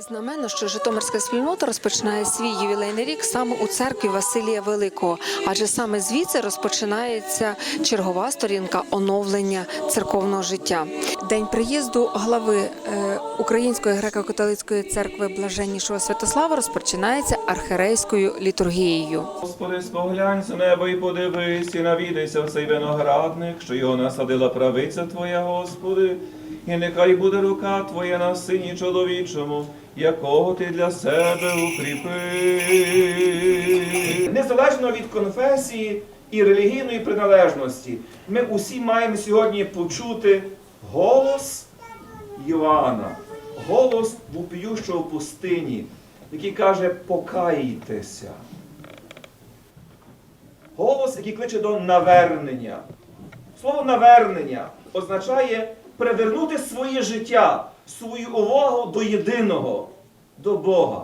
Знаменно, що Житомирська спільнота розпочинає свій ювілейний рік саме у церкві Василія Великого, адже саме звідси розпочинається чергова сторінка оновлення церковного життя. День приїзду глави е, Української греко-католицької церкви Блаженнішого Святослава розпочинається архірейською літургією. Господи, споглянь з неба і подивись, і навідайся в цей виноградник, що його насадила правиця Твоя, Господи, і нехай буде рука Твоя на сині чоловічому, якого ти для себе укріпи. Незалежно від конфесії і релігійної приналежності, ми усі маємо сьогодні почути голос Йоанна, голос вопіющого в пустині, який каже покайтеся. Голос, який кличе до навернення. Слово навернення означає привернути своє життя, свою увагу до єдиного, до Бога.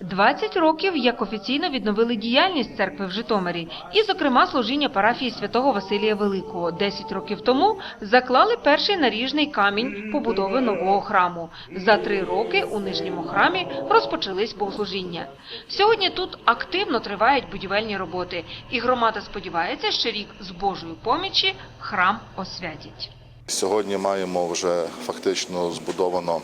20 років як офіційно відновили діяльність церкви в Житомирі, і, зокрема, служіння парафії святого Василія Великого. 10 років тому заклали перший наріжний камінь побудови нового храму. За три роки у нижньому храмі розпочались богослужіння. Сьогодні тут активно тривають будівельні роботи, і громада сподівається, що рік з Божою помічі храм освятять. Сьогодні маємо вже фактично збудовано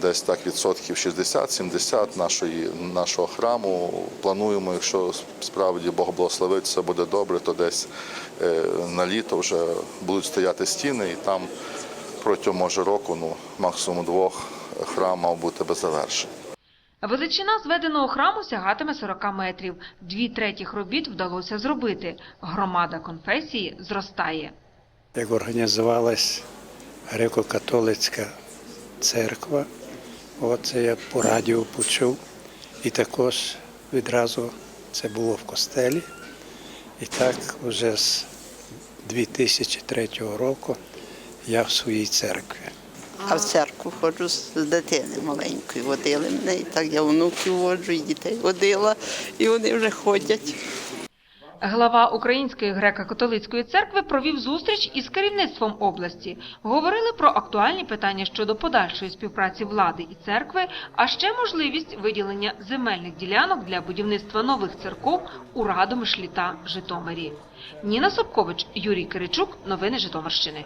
десь так відсотків 60-70 нашої, нашого храму. Плануємо, якщо справді Бог благословить, все буде добре, то десь е, на літо вже будуть стояти стіни, і там протягом може року, ну максимум двох, храм мав бути без завершень. Величина зведеного храму сягатиме 40 метрів. Дві третіх робіт вдалося зробити. Громада конфесії зростає. як організувалась греко-католицька церква. Оце я по радіо почув. І також відразу це було в костелі. І так вже з 2003 року я в своїй церкві. А в церкву ходжу з дитини маленької. Водили мене, і так я внуків воджу, і дітей водила, і вони вже ходять. Глава Української греко-католицької церкви провів зустріч із керівництвом області. Говорили про актуальні питання щодо подальшої співпраці влади і церкви, а ще можливість виділення земельних ділянок для будівництва нових церков у Радомишлі та Житомирі. Ніна Собкович, Юрій Киричук. Новини Житомирщини.